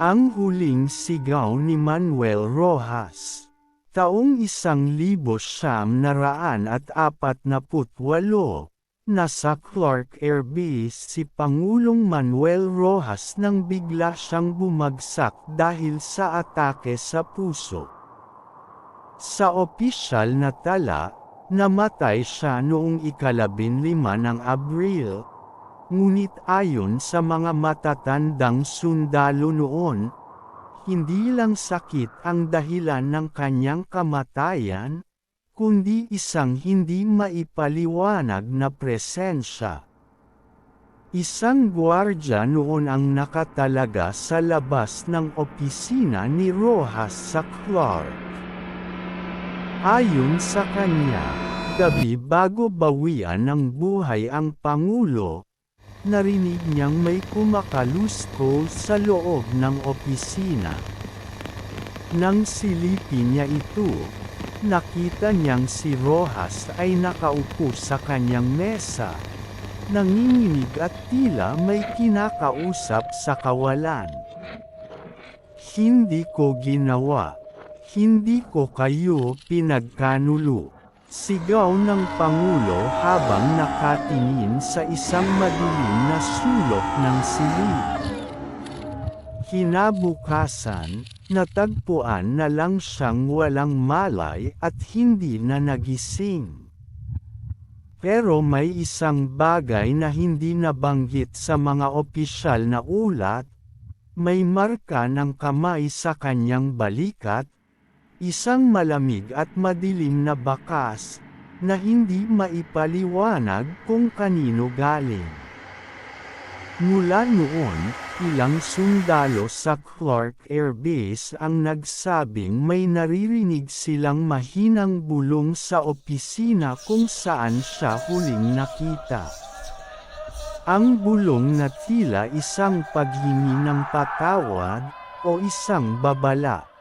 Ang huling sigaw ni Manuel Rojas. Taong isang libo siyam na raan at apat na putwalo, nasa Clark Air Base si Pangulong Manuel Rojas nang bigla siyang bumagsak dahil sa atake sa puso. Sa opisyal na tala, namatay siya noong ikalabin lima ng Abril, Ngunit ayon sa mga matatandang sundalo noon, hindi lang sakit ang dahilan ng kanyang kamatayan, kundi isang hindi maipaliwanag na presensya. Isang gwardya noon ang nakatalaga sa labas ng opisina ni Rojas sa Clark. Ayon sa kanya, gabi bago bawian ng buhay ang Pangulo, narinig niyang may kumakalusko sa loob ng opisina. Nang silipin niya ito, nakita niyang si Rojas ay nakaupo sa kanyang mesa. Nanginginig at tila may kinakausap sa kawalan. Hindi ko ginawa. Hindi ko kayo pinagkanulo. Sigaw ng Pangulo habang nakatingin sa isang madilim na sulok ng silid. Kinabukasan, natagpuan na lang siyang walang malay at hindi na nagising. Pero may isang bagay na hindi nabanggit sa mga opisyal na ulat, may marka ng kamay sa kanyang balikat, Isang malamig at madilim na bakas, na hindi maipaliwanag kung kanino galing. Mula noon, ilang sundalo sa Clark Air Base ang nagsabing may naririnig silang mahinang bulong sa opisina kung saan siya huling nakita. Ang bulong na tila isang paghingi ng patawad, o isang babala.